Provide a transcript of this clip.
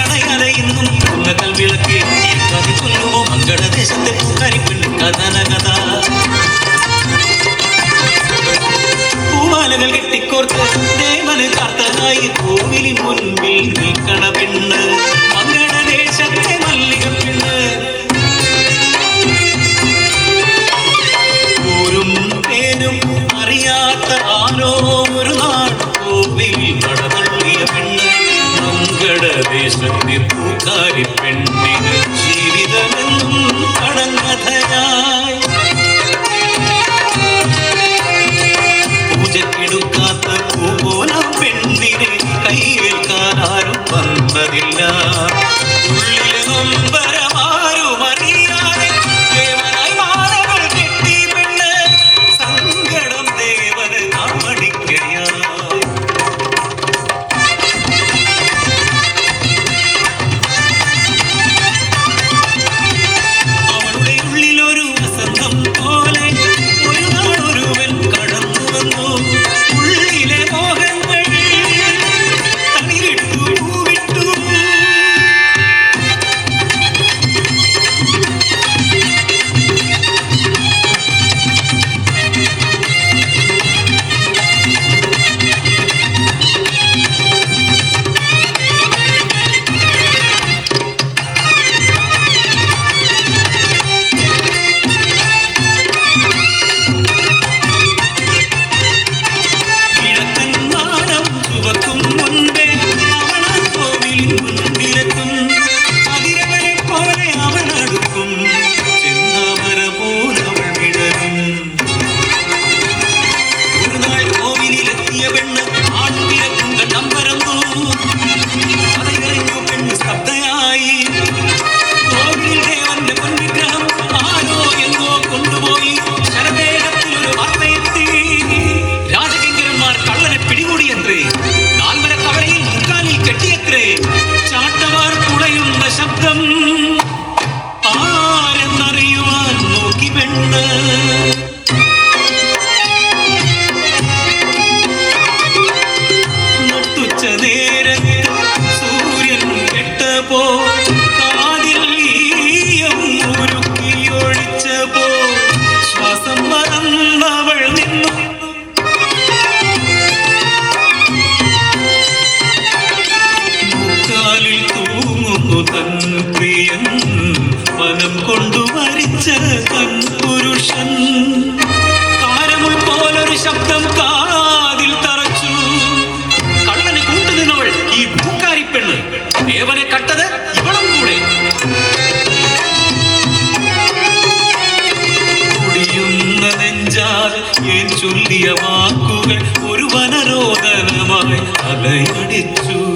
കടയറയുന്നു പൊങ്ങകൽ വിളക്ക് കഥ മംഗളദേശത്തെ പൂക്കാരി കഥന കഥ പൂമാലകൾ കെട്ടിക്കോർത്ത് ദേവന് കാത്തതായി കോവിലിൻ മുൻപിൽ നിൽക്കണ പെണ്ണ് പൂക്കാരി പെണ്ണിന് ജീവിതമെന്നും കടങ്ങഥയായി പൂജക്കെടുക്കാത്ത ചൊല്ലിയ വാക്കുകൾ ഒരു വനരോധനമായി അലയടിച്ചു